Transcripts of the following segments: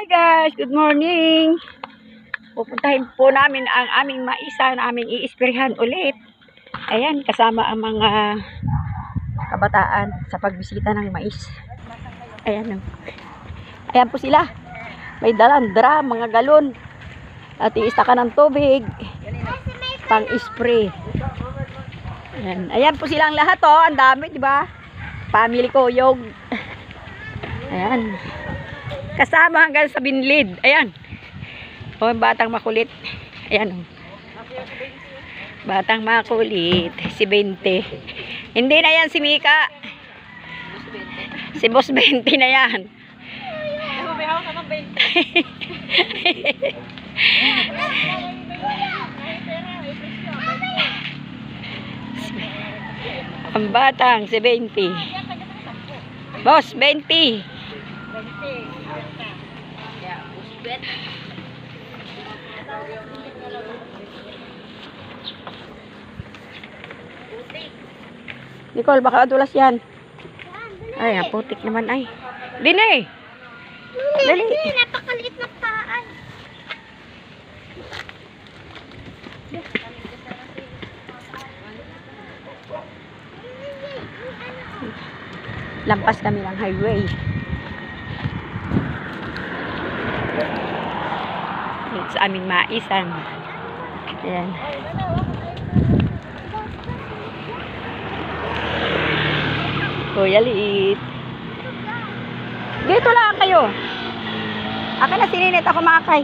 Hi guys, good morning. Pupuntahin po namin ang aming maisa na aming iispirihan ulit. Ayan, kasama ang mga kabataan sa pagbisita ng mais. Ayan. oh. Ayan po sila. May dalang drum, mga galon. At iista ka ng tubig. Pang spray. Ayan. Ayan po silang lahat oh. Ang dami, di ba? Family ko yung Ayan. Kasama hanggang sa binlid. Ayan. O, batang makulit. Ayan. Batang makulit. Si 20. Hindi na yan si Mika. Si Boss 20 na yan. Ang batang si 20. Boss, 20. Nicole, baka adulas yan. Ay, ang putik naman ay. Dine! Dali! Hindi, napakaliit ng paan. Lampas kami ng highway. Sa aming maisan. Ayan. Kuya liit. Dito lang kayo. Aka na sininit ako makakay.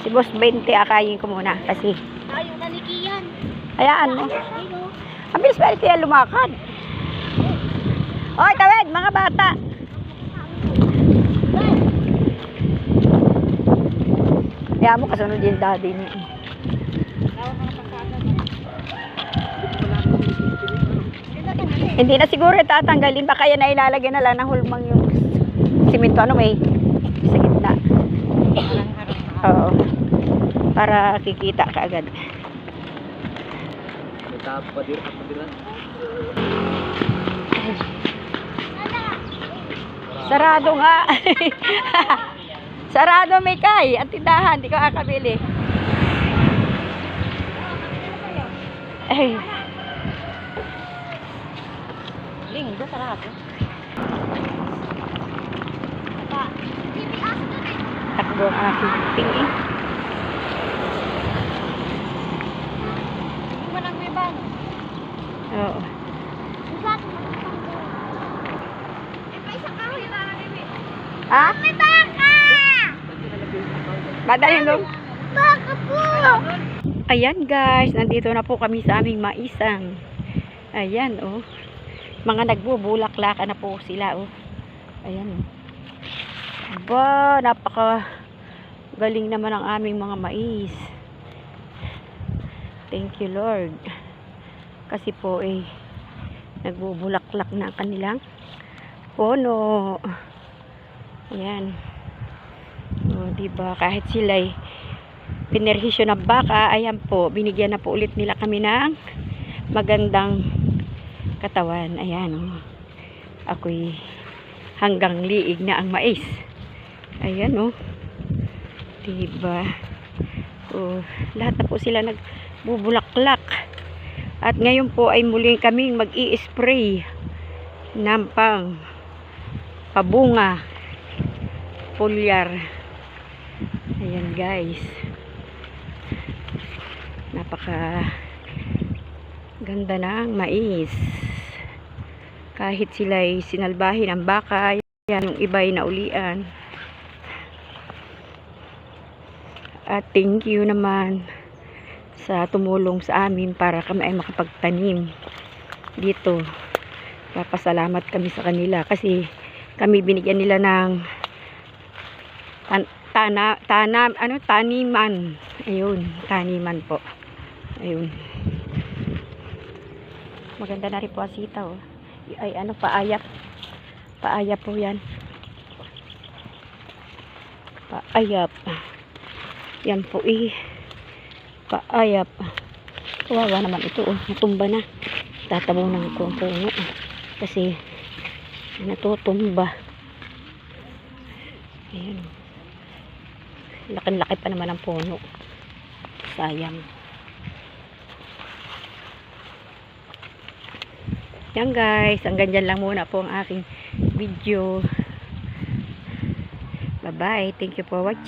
Si Boss 20 akayin ko muna kasi Ayaw na ni Kian. hayaan mo. Ayun. Ang bilis ba kaya lumakad? Oy, tawid, mga bata. Kaya mo kasunod yung daddy niya. Hindi na siguro tatanggalin. Baka yan ay ilalagyan na lang ng hulmang yung simento. Ano may sa gitna. Oo. Para kikita ka agad. Sarado nga. Sarado may kay. At tindahan. Di ka kakabili. Ay. Linggo, sarado. Takbo ang aking tingin. Hindi mo lang may bang. Oo. Eh, pa isang kahoy na lang, baby. Ha? May! Madali lang. Baka po! Ayan guys, nandito na po kami sa aming maisang. Ayan oh. Mga nagbubulaklaka na po sila oh. Ayan oh. Ba, napaka galing naman ang aming mga mais. Thank you Lord. Kasi po eh nagbubulaklak na ang kanilang puno. Ayan. Oh? Kahit sila eh pinerhisyo ng baka, ayan po, binigyan na po ulit nila kami ng magandang katawan. Ayan, oh. Ako'y hanggang liig na ang mais. Ayan, oh. Diba? Oh, lahat na po sila nagbubulaklak. At ngayon po ay muling kaming mag-i-spray ng pang pabunga foliar. Ayan guys. Napaka ganda ng mais. Kahit sila ay sinalbahin ang baka yan yung iba ay naulian. At thank you naman sa tumulong sa amin para kami ay makapagtanim dito. Papasalamat kami sa kanila kasi kami binigyan nila ng tana, tana, ano, taniman ayun, taniman po Ayun. Maganda na rin po ang sitaw. Ay, ano, paayap. Paayap po yan. Paayap. Yan po eh. Paayap. Kawawa naman ito. Oh. Natumba na. Tatabunan ko ang puno. Kasi natutumba. Ayan. Laki-laki pa naman ang puno. Sayang. Yan guys, hanggang dyan lang muna po ang aking video. Bye-bye. Thank you for watching.